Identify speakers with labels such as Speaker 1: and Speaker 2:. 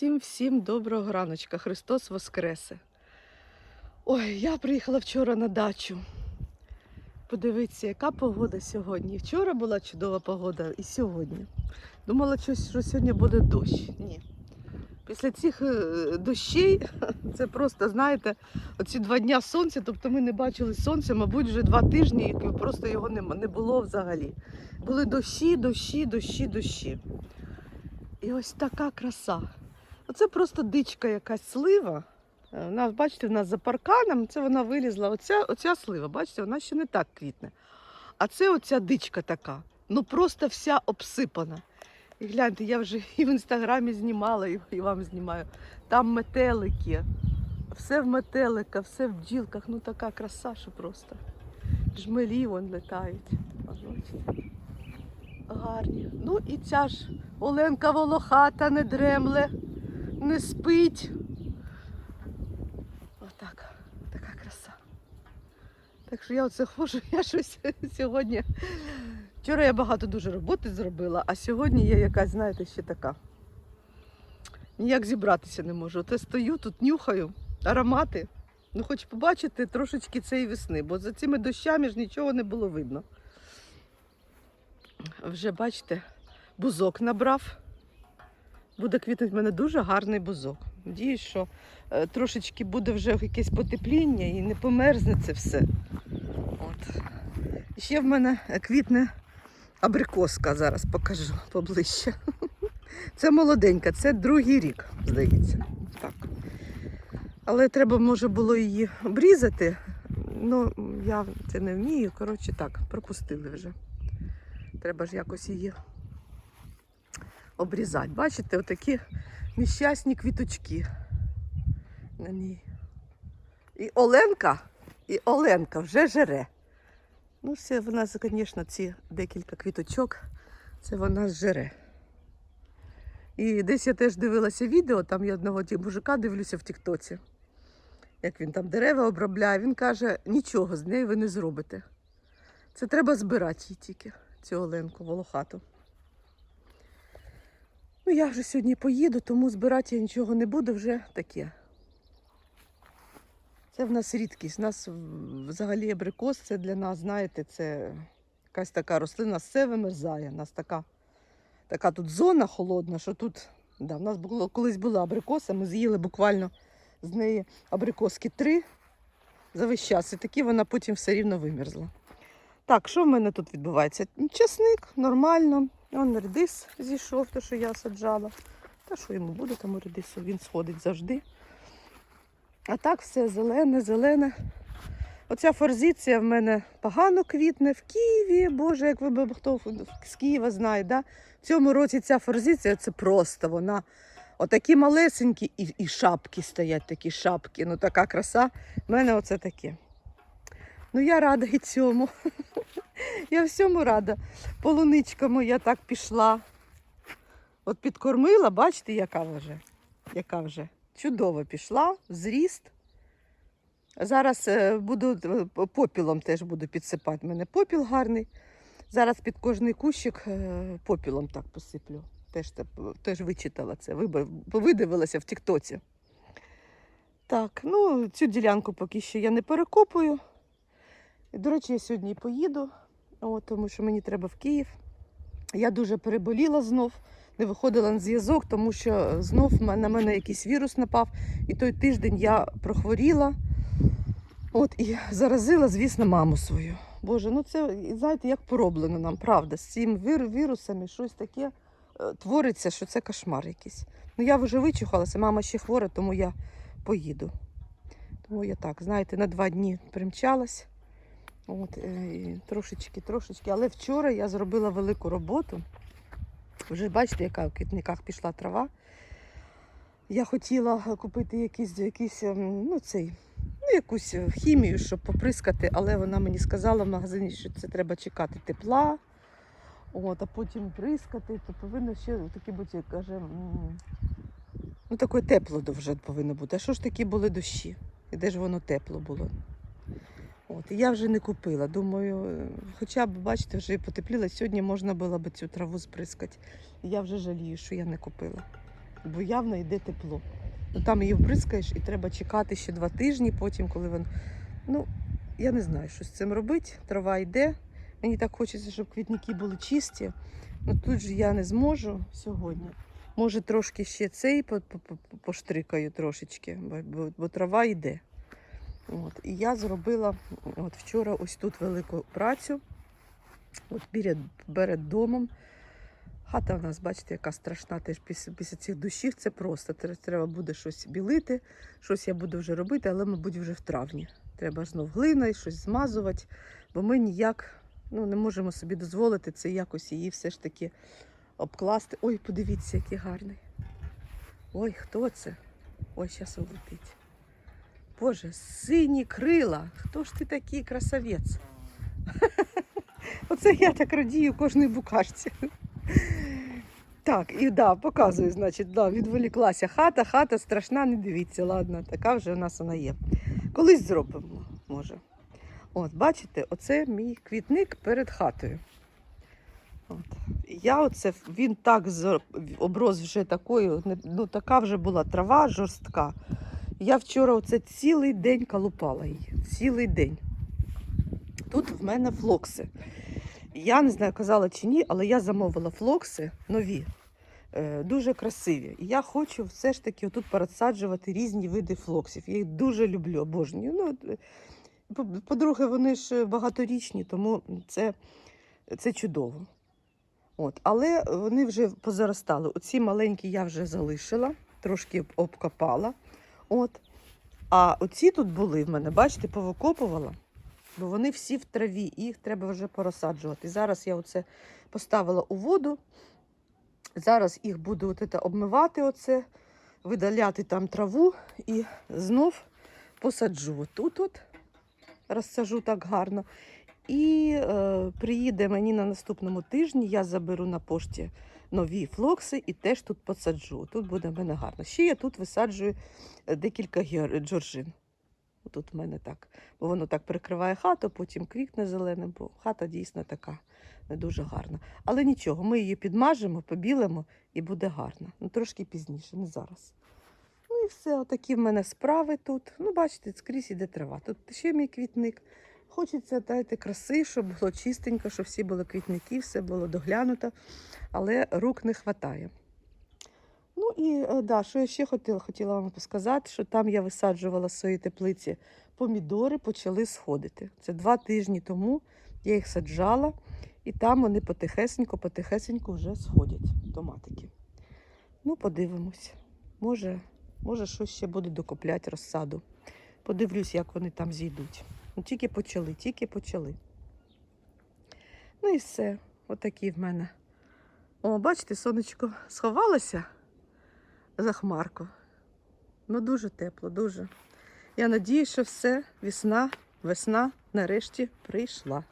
Speaker 1: Всім-всім доброго раночка. Христос Воскресе. Ой, я приїхала вчора на дачу. Подивіться, яка погода сьогодні. Вчора була чудова погода і сьогодні. Думала, що, сьогодні буде дощ. Ні. Після цих е, дощей, це просто, знаєте, оці два дня сонця, тобто ми не бачили сонця, мабуть, вже два тижні, як просто його не було взагалі. Були дощі, дощі, дощі, дощі. І ось така краса. Оце просто дичка якась слива. Е, Вона, бачите, в нас за парканом, це вона вилізла. Оця, оця слива, бачите, вона ще не так квітне. А це оця дичка така. Ну просто вся обсипана. І гляньте, я вже і в інстаграмі знімала, і, вам знімаю. Там метелики. Все в метеликах, все в бджілках. Ну така краса, що просто. Жмелі вон летають. Гарні. Ну і ця ж Оленка волохата не дремле, не спить. Отак, така краса. Так що я оце ходжу, я щось сьогодні. Вчора я багато дуже роботи зробила, а сьогодні я якась, знаєте, ще така. Ніяк зібратися не можу. Оте стою, тут нюхаю, аромати. Ну, хоч побачити трошечки цієї весни, бо за цими дощами ж нічого не було видно. Вже бачите, бузок набрав. Буде квітнути в мене дуже гарний бузок. Надіюсь, що е, трошечки буде вже якесь потепління і не померзне це все. От. І ще в мене квітне абрикоска, зараз покажу поближче. Це молоденька, це другий рік, здається. Так. Але треба, може, було її обрізати. Ну, я це не вмію. Коротше, так, пропустили вже. Треба ж якось її обрізати. Бачите, отакі нещасні квіточки на ній. І Оленка, і Оленка вже жере. Ну, все, вона, звісно, ці декілька квіточок, це вона зжере. І десь я теж дивилася відео, там я одного ті мужика дивлюся в Тіктоці, як він там дерева обробляє. Він каже, нічого з нею ви не зробите. Це треба збирати її тільки, цю Оленку волохату. Ну, я вже сьогодні поїду, тому збирати я нічого не буду, вже таке. Це в нас рідкість. У нас взагалі абрикос, це для нас, знаєте, це якась така рослина, все вимерзає. У нас така, така тут зона холодна, що тут, да, в нас було, колись була абрикоса, ми з'їли буквально з неї абрикоски три за весь час. І такі вона потім все рівно вимерзла. Так, що в мене тут відбувається? Часник, нормально. Он редис зійшов, те, що я саджала. Та що йому буде тому редису, він сходить завжди. А так все зелене, зелене. Оця форзиція в мене погано квітне в Києві. Боже, як ви б хто з Києва знає, да? в цьому році ця форзиція це просто вона. Отакі малесенькі і, і шапки стоять, такі шапки. Ну така краса. В мене оце таке. Ну я рада і цьому. Я всьому рада. Полуничка моя так пішла. От підкормила, бачите, яка вже. Яка вже. Чудово пішла, зріст. Зараз е, буду е, попілом теж буду підсипати. У мене попіл гарний. Зараз під кожний кущик е, попілом так посиплю. Теж, теж вичитала це, видивилася в Тіктоці. Так, ну цю ділянку поки що я не перекопую. До речі, я сьогодні поїду, от, тому що мені треба в Київ. Я дуже переболіла знов, не виходила на зв'язок, тому що знов на мене якийсь вірус напав. І той тиждень я прохворіла. От, і заразила, звісно, маму свою. Боже, ну це, знаєте, як пороблено нам, правда, з цим вір, вірусами щось таке е, твориться, що це кошмар якийсь. Ну я вже вичухалася, мама ще хвора, тому я поїду. Тому я так, знаєте, на два дні примчалась. От, е, трошечки, трошечки. Але вчора я зробила велику роботу. Вже бачите, яка в квітниках пішла трава. Я хотіла купити якийсь, якийсь ем, ну, цей, ну, якусь хімію, щоб поприскати, але вона мені сказала в магазині, що це треба чекати тепла, от, а потім прискати, то повинно ще такі бути, каже, ну таке тепло вже повинно бути. А що ж такі були дощі? І де ж воно тепло було? От, я вже не купила. Думаю, е, хоча б, бачите, вже потепліло. Сьогодні можна було б цю траву сприскати. Я вже жалію, що я не купила. бо явно йде тепло. Ну, там її вбризкаєш і треба чекати ще два тижні, потім, коли він. Ну, я не знаю, що з цим робити. Трава йде. Мені так хочеться, щоб квітники були чисті. Ну тут же я не зможу сьогодні. Може, трошки ще цей по- по- по- поштрикаю трошечки, бо, бо, бо трава йде. От. І я зробила от вчора ось тут велику працю. От перед, перед домом. Хата в нас, бачите, яка страшна теж після, після цих дощів. Це просто. Треба буде щось білити, щось я буду вже робити, але, мабуть, вже в травні. Треба знов глиною щось змазувати, бо ми ніяк ну, не можемо собі дозволити це якось її все ж таки обкласти. Ой, подивіться, який гарний. Ой, хто це? Ой, зараз улетить. Боже, сині крила. Хто ж ти такий красавець? Оце я так радію кожній букашці. Так, і да, показую, значить, да, відволіклася хата, хата страшна, не дивіться, ладно, така вже у нас вона є. Колись зробимо, може. От, бачите, оце мій квітник перед хатою. От. Я оце, він так оброс вже такою, ну така вже була трава жорстка. Я вчора оце цілий день калупала її. Цілий день. Тут в мене флокси. Я не знаю, казала чи ні, але я замовила флокси нові, е, дуже красиві. І я хочу все ж таки отут пересаджувати різні види флоксів. Я їх дуже люблю, обожнюю. Ну, е, по- по-друге, вони ж багаторічні, тому це, це чудово. От, але вони вже позаростали. Оці маленькі я вже залишила, трошки обкопала. От. А оці тут були в мене, бачите, повикопувала, бо вони всі в траві, і їх треба вже порозсаджувати. Зараз я оце поставила у воду. Зараз їх буду от обмивати, оце, видаляти там траву і знов посаджу. Тут от розсажу так гарно. І е, приїде мені на наступному тижні, я заберу на пошті нові флокси і теж тут посаджу. Тут буде в мене гарно. Ще я тут висаджую е, декілька джорджин. Тут в мене так. Бо воно так прикриває хату, потім квітне зеленим, бо хата дійсно така не дуже гарна. Але нічого, ми її підмажемо, побілимо і буде гарно. Ну, трошки пізніше, не зараз. Ну і все, отакі в мене справи тут. Ну, бачите, скрізь іде трава. Тут ще мій квітник. Хочеться дайте краси, щоб було чистенько, щоб всі були квітники, все було доглянуто, але рук не вистачає. Ну і е, да, що я ще хотіла, хотіла вам сказати, що там я висаджувала в своїй теплиці помідори, почали сходити. Це два тижні тому я їх саджала, і там вони потихесенько, потихесенько вже сходять, томатики. Ну, подивимось. Може, може, щось ще буду докупляти розсаду. Подивлюсь, як вони там зійдуть. Ну, тільки почали, тільки почали. Ну і все. Отакі в мене. О, бачите, сонечко сховалося за хмарку. Ну, дуже тепло, дуже. Я надію, що все, весна, весна нарешті прийшла.